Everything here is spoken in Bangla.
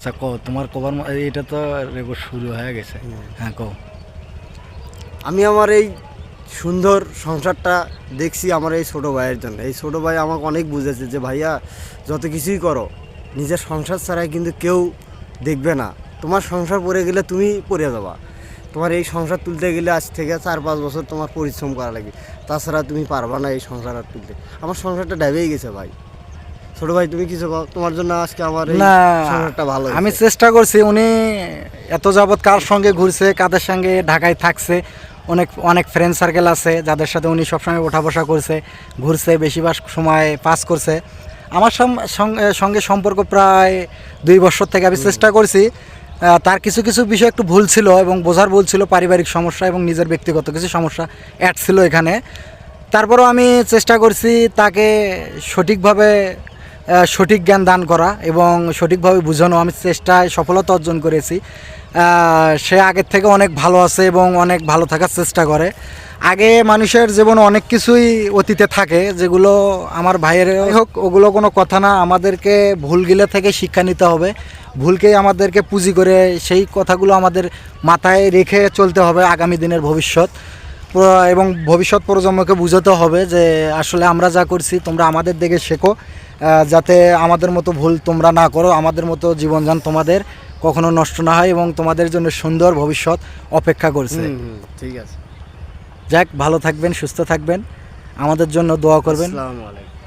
আচ্ছা তোমার কবার এটা তো রেকর্ড শুরু হয়ে গেছে। হ্যাঁ কও। আমি আমার এই সুন্দর সংসারটা দেখছি আমার এই ছোটো ভাইয়ের জন্য। এই ছোটো ভাই আমাকে অনেক বুঝেছে যে ভাইয়া যত কিছুই করো নিজের সংসার ছাড়াই কিন্তু কেউ দেখবে না। তোমার সংসার পড়ে গেলে তুমি পড়ে যাবা। তোমার এই সংসার তুলতে গেলে আজ থেকে চার পাঁচ বছর তোমার পরিশ্রম করা লাগবে। তাছাড়া তুমি পারবা না এই সংসার আর তুলতে। আমার সংসারটা ডাবেই গেছে ভাই। ছোটো ভাই তুমি কিছু তোমার জন্য আজকে আমার না ভালো আমি চেষ্টা করছি উনি এত যাবৎ কার সঙ্গে ঘুরছে কাদের সঙ্গে ঢাকায় থাকছে অনেক অনেক ফ্রেন্ড সার্কেল আছে যাদের সাথে উনি সবসময় ওঠা বসা করছে ঘুরছে বেশিরভাগ সময় পাস করছে। আমার সঙ্গে সঙ্গে সম্পর্ক প্রায় দুই বছর থেকে আমি চেষ্টা করছি। তার কিছু কিছু বিষয় একটু ভুল ছিল এবং বোঝার ভুল ছিল পারিবারিক সমস্যা এবং নিজের ব্যক্তিগত কিছু সমস্যা অ্যাড ছিল এখানে। তারপরও আমি চেষ্টা করছি তাকে সঠিকভাবে সঠিক জ্ঞান দান করা এবং সঠিকভাবে বোঝানো আমি চেষ্টায় সফলতা অর্জন করেছি। সে আগের থেকে অনেক ভালো আছে এবং অনেক ভালো থাকার চেষ্টা করে। আগে মানুষের জীবনে অনেক কিছুই অতীতে থাকে, যেগুলো আমার ভাইয়ের হোক, ওগুলো কোনো কথা না। আমাদেরকে ভুল ভুলগুলো থেকে শিক্ষা নিতে হবে। ভুলকেই আমাদেরকে পুঁজি করে সেই কথাগুলো আমাদের মাথায় রেখে চলতে হবে আগামী দিনের ভবিষ্যৎ। এবং ভবিষ্যৎ প্রজন্মকে বুঝাতে হবে যে আসলে আমরা যা করছি, তোমরা আমাদের দেখে শেখো। যাতে আমাদের মতো ভুল তোমরা না করো আমাদের মতো জীবনযান তোমাদের কখনো নষ্ট না হয় এবং তোমাদের জন্য সুন্দর ভবিষ্যৎ অপেক্ষা করছে। ঠিক আছে। যাক ভালো থাকবেন সুস্থ থাকবেন। আমাদের জন্য দোয়া করবেন। আসসালামু আলাইকুম।